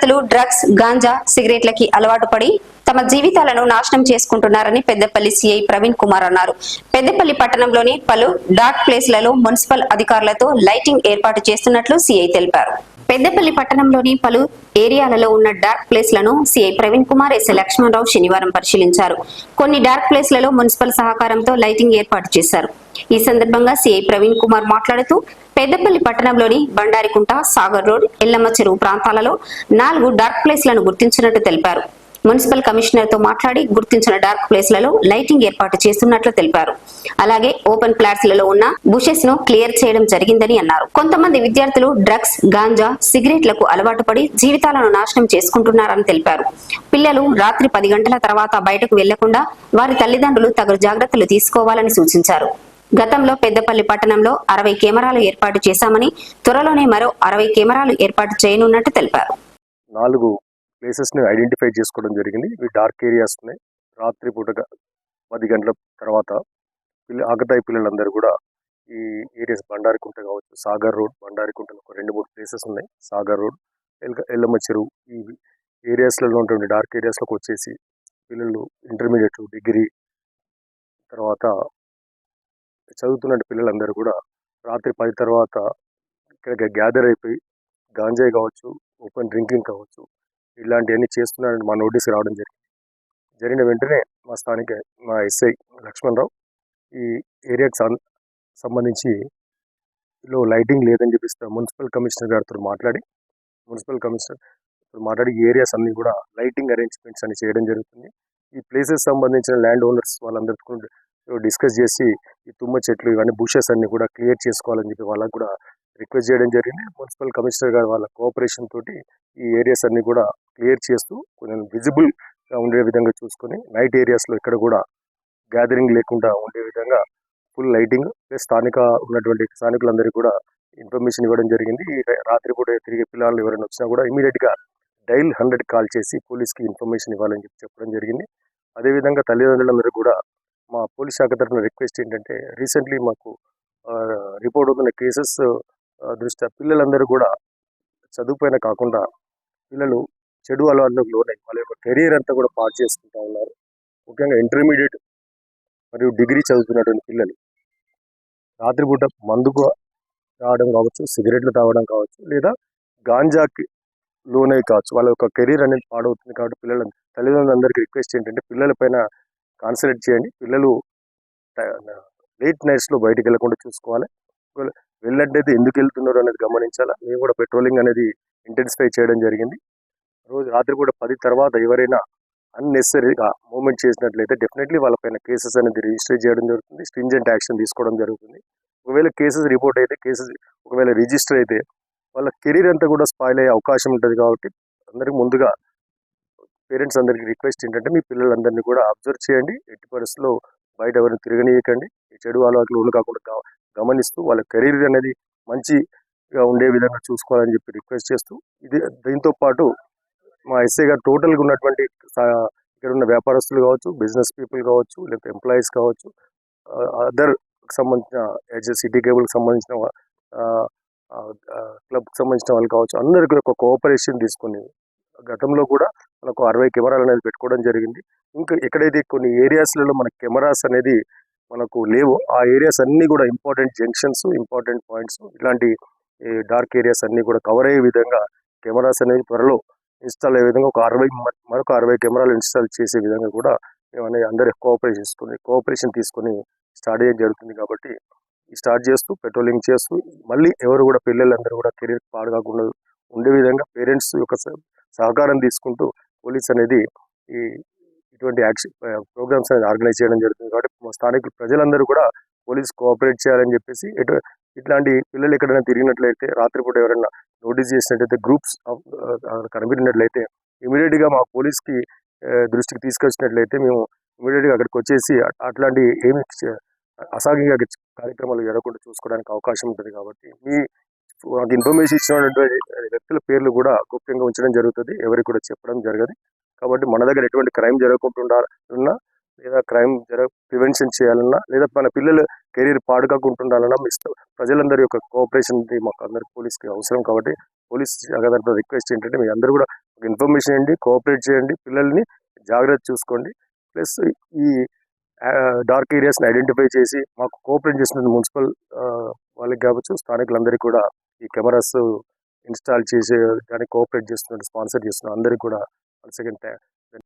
విద్యార్థులు డ్రగ్స్ గాంజా సిగరెట్లకి అలవాటు పడి తమ జీవితాలను నాశనం చేసుకుంటున్నారని పెద్దపల్లి సిఐ ప్రవీణ్ కుమార్ అన్నారు. పెద్దపల్లి పట్టణంలోని పలు డార్క్ ప్లేస్లలో మున్సిపల్ అధికారులతో లైటింగ్ ఏర్పాటు చేస్తున్నట్లు సిఐ తెలిపారు. పెద్దపల్లి పట్టణంలోని పలు ఏరియాలలో ఉన్న డార్క్ ప్లేస్లను సిఐ ప్రవీణ్ కుమార్ ఎస్. లక్ష్మణరావు శనివారం పరిశీలించారు. కొన్ని డార్క్ ప్లేస్లలో మున్సిపల్ సహకారంతో లైటింగ్ ఏర్పాటు చేశారు. ఈ సందర్భంగా సిఐ ప్రవీణ్ కుమార్ మాట్లాడుతూ పెద్దపల్లి పట్టణంలోని బండారికుంట సాగర్ రోడ్ ఎల్లమ్మ చెరువు ప్రాంతాలలో నాలుగు డార్క్ ప్లేస్లను గుర్తించినట్టు తెలిపారు. మున్సిపల్ కమిషనర్తో మాట్లాడి గుర్తించిన డార్క్ ప్లేస్లలో లైటింగ్ ఏర్పాటు చేస్తున్నట్లు తెలిపారు. అలాగే ఓపెన్ ప్లాట్స్లలో ఉన్న బుషెస్ను క్లియర్ చేయడం జరిగిందని అన్నారు. కొంతమంది విద్యార్థులు డ్రగ్స్ గాంజా సిగరెట్లకు అలవాటు పడి జీవితాలను నాశనం చేసుకుంటున్నారని తెలిపారు. పిల్లలు రాత్రి పది గంటల తర్వాత బయటకు వెళ్ళకుండా వారి తల్లిదండ్రులు తగు జాగ్రత్తలు తీసుకోవాలని సూచించారు. గతంలో పెద్దపల్లి పట్టణంలో అరవై కెమెరాలు ఏర్పాటు చేశామని త్వరలోనే మరో అరవై కెమెరాలు ఏర్పాటు చేయనున్నట్టు తెలిపారు. నాలుగు ప్లేసెస్ని ఐడెంటిఫై చేసుకోవడం జరిగింది. ఇవి డార్క్ ఏరియాస్ ఉన్నాయి. రాత్రి పూట పది గంటల తర్వాత పిల్ల పిల్లలందరూ కూడా ఈ ఏరియాస్ బండారికుంట కావచ్చు సాగర్ రోడ్ బండారికుంట ఒక రెండు మూడు ప్లేసెస్ ఉన్నాయి. సాగర్ రోడ్ ఎల్లమ్మ చెరువు ఈ ఏరియాస్లలో ఉన్నటువంటి డార్క్ ఏరియాస్లోకి వచ్చేసి పిల్లలు ఇంటర్మీడియట్ డిగ్రీ తర్వాత చదువుతున్న పిల్లలందరూ కూడా రాత్రి పది తర్వాత ఇక్కడ గ్యాదర్ అయిపోయి గాంజాయి కావచ్చు ఓపెన్ డ్రింకింగ్ కావచ్చు ఇలాంటివన్నీ చేస్తున్నారని మా నోటీస్ రావడం జరిగింది. జరిగిన వెంటనే మా స్థానిక మా ఎస్ఐ లక్ష్మణరావు ఈ ఏరియాకి సంబంధించి లో లైటింగ్ లేదని చెప్పిస్తే మున్సిపల్ కమిషనర్ గారితో మాట్లాడి మున్సిపల్ కమిషనర్ మాట్లాడి ఈ ఏరియాస్ అన్నీ కూడా లైటింగ్ అరేంజ్మెంట్స్ అని చేయడం జరుగుతుంది. ఈ ప్లేసెస్ సంబంధించిన ల్యాండ్ ఓనర్స్ వాళ్ళందరితో డిస్కస్ చేసి ఈ తుమ్మ చెట్లు ఇవన్నీ బుషెస్ అన్ని కూడా క్లియర్ చేసుకోవాలని చెప్పి వాళ్ళకు కూడా రిక్వెస్ట్ చేయడం జరిగింది. మున్సిపల్ కమిషనర్ గారు వాళ్ళ కోఆపరేషన్ తోటి ఈ ఏరియాస్ అన్ని కూడా క్లియర్ చేస్తూ కొంచెం విజిబుల్గా ఉండే విధంగా చూసుకొని నైట్ ఏరియాస్లో ఇక్కడ కూడా గ్యాదరింగ్ లేకుండా ఉండే విధంగా ఫుల్ లైటింగ్ ప్లస్ స్థానిక ఉన్నటువంటి స్థానికులందరికీ కూడా ఇన్ఫర్మేషన్ ఇవ్వడం జరిగింది. రాత్రిపూట తిరిగే పిల్లలు ఎవరైనా వచ్చినా కూడా ఇమీడియట్గా డైల్ హండ్రెడ్ కాల్ చేసి పోలీస్కి ఇన్ఫర్మేషన్ ఇవ్వాలని చెప్పి చెప్పడం జరిగింది. అదేవిధంగా తల్లిదండ్రులందరూ కూడా మా పోలీస్ శాఖ తరఫున రిక్వెస్ట్ ఏంటంటే రీసెంట్లీ మాకు రిపోర్ట్ అవుతున్న కేసెస్ దృష్ట్యా పిల్లలందరూ కూడా చదువుపైన కాకుండా పిల్లలు చెడు అలవాట్లకు లోనై వాళ్ళ యొక్క కెరీర్ అంతా కూడా పాటు చేసుకుంటూ ఉన్నారు. ముఖ్యంగా ఇంటర్మీడియట్ మరియు డిగ్రీ చదువుతున్నటువంటి పిల్లలు. రాత్రిపూట మందుకు తాగడం కావచ్చు సిగరెట్లు తాగడం కావచ్చు లేదా గాంజాకి లోనై కావచ్చు. వాళ్ళ యొక్క కెరీర్ అనేది పాడవుతుంది కాబట్టి పిల్లల తల్లిదండ్రులందరికీ రిక్వెస్ట్ ఏంటంటే పిల్లల పైన కాన్సన్ట్రేట్ చేయండి. పిల్లలు లేట్ నైట్స్లో బయటకు వెళ్ళకుండా చూసుకోవాలి. ఒకవేళ ఎందుకు వెళ్తున్నారు అనేది గమనించాలా? మేము కూడా పెట్రోలింగ్ అనేది ఇంటెన్సిఫై చేయడం జరిగింది. రోజు రాత్రి కూడా పది తర్వాత ఎవరైనా అన్నెసరీగా మూమెంట్ చేసినట్లయితే డెఫినెట్లీ వాళ్ళపైన కేసెస్ అనేది రిజిస్టర్ చేయడం జరుగుతుంది. స్ట్రింజెంట్ యాక్షన్ తీసుకోవడం జరుగుతుంది. ఒకవేళ కేసెస్ రిపోర్ట్ అయితే కేసెస్ ఒకవేళ రిజిస్టర్ అయితే వాళ్ళ కెరీర్ అంతా కూడా స్పాయిల్ అయ్యే అవకాశం ఉంటుంది కాబట్టి అందరికి ముందుగా పేరెంట్స్ అందరికీ రిక్వెస్ట్ ఏంటంటే మీ పిల్లలందరినీ కూడా అబ్జర్వ్ చేయండి. ఎట్టి పరిస్థితుల్లో బయట ఎవరిని తిరగనీయకండి. ఈ చెడు అలవాట్లు లోను కాకుండా గమనిస్తూ వాళ్ళ కెరీర్ అనేది మంచిగా ఉండే విధంగా చూసుకోవాలని చెప్పి రిక్వెస్ట్ చేస్తూ ఇది దీంతో పాటు మా ఎస్ఐ గారు టోటల్గా ఉన్నటువంటి ఇక్కడ ఉన్న వ్యాపారస్తులు కావచ్చు బిజినెస్ పీపుల్ కావచ్చు లేకపోతే ఎంప్లాయీస్ కావచ్చు అదర్ సంబంధించిన సిటీ కేబుల్కి సంబంధించిన క్లబ్కి సంబంధించిన వాళ్ళు కావచ్చు అందరికీ ఒక కోఆపరేషన్ తీసుకొని గతంలో కూడా మనకు అరవై కెమెరాలు అనేది పెట్టుకోవడం జరిగింది. ఇంకా ఎక్కడైతే కొన్ని ఏరియాస్లలో మన కెమెరాస్ అనేది మనకు లేవు ఆ ఏరియాస్ అన్నీ కూడా ఇంపార్టెంట్ జంక్షన్స్ ఇంపార్టెంట్ పాయింట్స్ ఇలాంటి డార్క్ ఏరియాస్ అన్నీ కూడా కవర్ అయ్యే విధంగా కెమెరాస్ అనేవి త్వరలో ఇన్స్టాల్ అయ్యే విధంగా ఒక అరవై మరొక అరవై కెమెరాలు ఇన్స్టాల్ చేసే విధంగా కూడా మేము అనేది అందరి కోఆపరేషన్ తీసుకొని కోఆపరేషన్ తీసుకొని స్టార్ట్ చేయడం జరుగుతుంది కాబట్టి స్టార్ట్ చేస్తూ పెట్రోలింగ్ చేస్తూ మళ్ళీ ఎవరు కూడా పిల్లలందరూ కూడా కెరీర్ పాడు కాకుండా ఉండే విధంగా పేరెంట్స్ యొక్క సహకారం తీసుకుంటూ పోలీస్ అనేది ఈ ఇటువంటి యాక్షన్ ప్రోగ్రామ్స్ అనేది ఆర్గనైజ్ చేయడం జరుగుతుంది కాబట్టి మా స్థానిక ప్రజలందరూ కూడా పోలీస్ కోఆపరేట్ చేయాలని చెప్పేసి ఎటు ఇట్లాంటి పిల్లలు ఎక్కడైనా తిరిగినట్లయితే రాత్రిపూట ఎవరైనా నోటీస్ చేసినట్లయితే గ్రూప్స్ కనిపెట్టినట్లయితే ఇమీడియట్గా మా పోలీస్కి దృష్టికి తీసుకొచ్చినట్లయితే మేము ఇమీడియట్గా అక్కడికి వచ్చేసి అట్లాంటి ఏమి చే- అసాంఘిక కార్యక్రమాలు జరగకుండా చూసుకోవడానికి అవకాశం ఉంటుంది కాబట్టి మీ నాకు ఇన్ఫర్మేషన్ ఇచ్చినటువంటి వ్యక్తుల పేర్లు కూడా గోప్యంగా ఉంచడం జరుగుతుంది. ఎవరికి కూడా చెప్పడం జరగదు. కాబట్టి మన దగ్గర ఎటువంటి క్రైమ్ జరగకుండా ఉన్నా లేదా క్రైమ్ జరగ ప్రివెన్షన్ చేయాలన్నా లేదా మన పిల్లలు కెరీర్ పాడుకాకుండా ఉండాలన్నా మీ ప్రజలందరి యొక్క కోఆపరేషన్ మాకు అందరికి పోలీస్కి అవసరం కాబట్టి పోలీస్ తరఫున రిక్వెస్ట్ ఏంటంటే మీరు అందరూ కూడా ఇన్ఫర్మేషన్ ఇవ్వండి కోఆపరేట్ చేయండి పిల్లల్ని జాగ్రత్త చూసుకోండి. ప్లస్ ఈ డార్క్ ఏరియాస్ని ఐడెంటిఫై చేసి మాకు కోఆపరేట్ చేసిన మున్సిపల్ వాళ్ళకి కావచ్చు స్థానికులందరికీ కూడా ఈ కెమెరాస్ ఇన్స్టాల్ చేసే దానికి కోఆపరేట్ చేస్తున్న స్పాన్సర్ చేస్తున్న అందరికీ కూడా వన్ సెకండ్